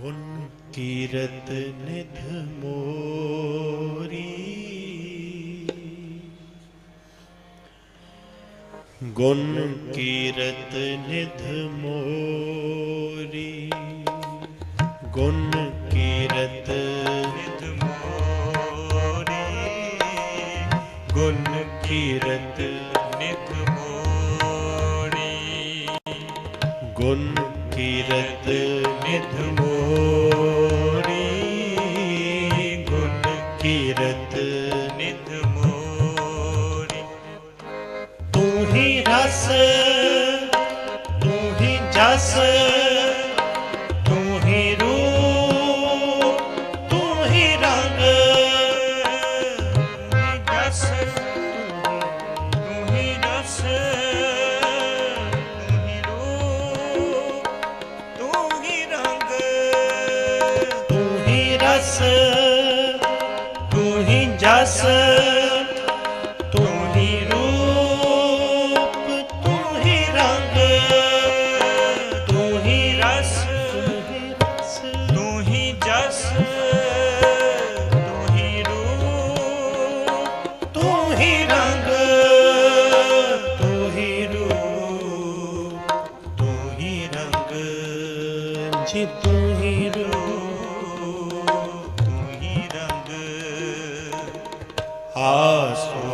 ਗੁਣ ਕੀਰਤ ਨਿਧ ਮੋਰੀ। ਗੁਣ ਕੀਰਤ ਨਿਧ ਮੋਰੀ। ਗੁਣ Asura.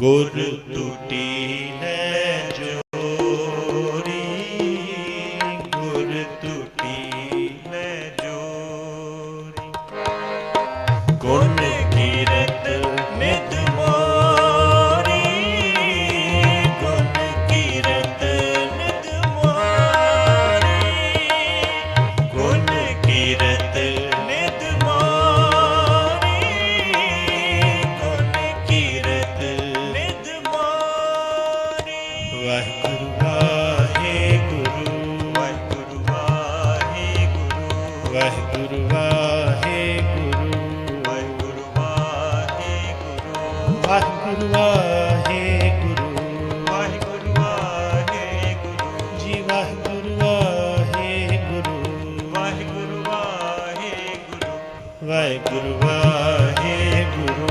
ਗੁਰ ਟੁੱਟੀ ਹੈ ਜੋ ਵਾਹਿਗੁਰੂ ਵਾਹਿਗੁਰੂ ਵਾਹਿਗੁਰੂ ਵਾਹਿਗੁਰੂ ਜੀ ਵਾਹਿਗੁਰੂ ਵਾਹਿਗੁਰੂ ਵਾਹਿਗੁਰੂ ਵਾਹਿਗੁਰੂ ਵਾਹਿਗੁਰੂ ਵਾਹਿਗੁਰੂ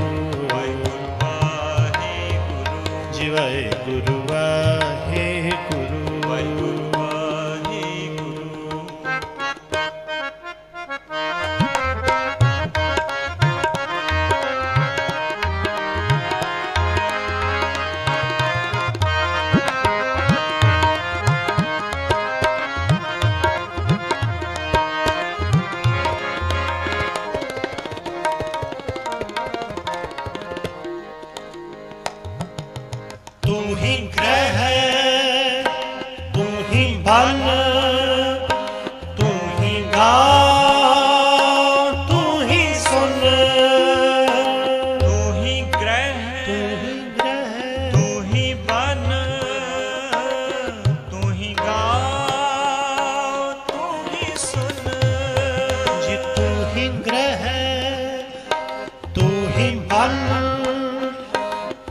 ਵਾਹਿਗੁਰੂ ਵਾਹਿਗੁਰੂ ਜੀ ਵਾਹਿਗੁਰੂ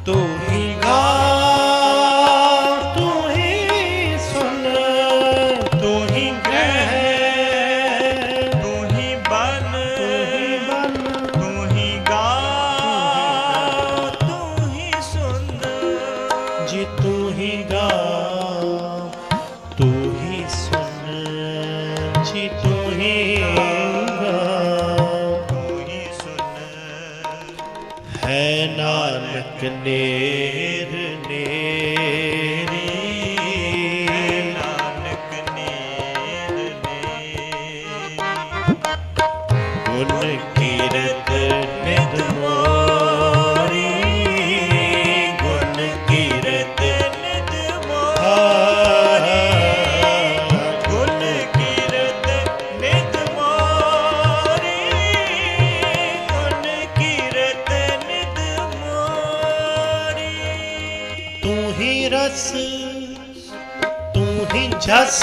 ਤੂੰ ਗਾ ਤੂੰ ਹੀ ਸੁਣ ਤੂੰ ਹੀ ਗ੍ਰਹਿ ਤੂੰ ਹੀ ਬਨ ਤੂੰ ਹੀ ਗਾ ਤੂੰ ਹੀ ਸੁਣ ਜੀ ਤੂੰ ਗਾ ਤੂੰ ਹੀ ਸੁਣ ਜੀ एक नेर नेरी नानक नेर ने गुण कीर ਤੂੰ ਹੀ ਰਸ ਤੂੰ ਹੀ ਜਸ।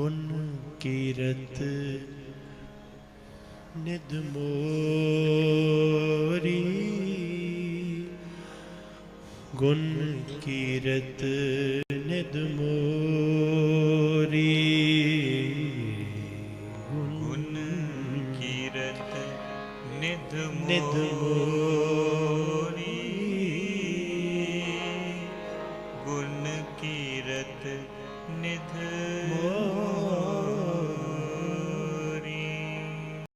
ਗੁਣ ਕੀਰਤ ਨਿਦ ਮੋਰੀ। ਗੁਣ ਕੀਰਤ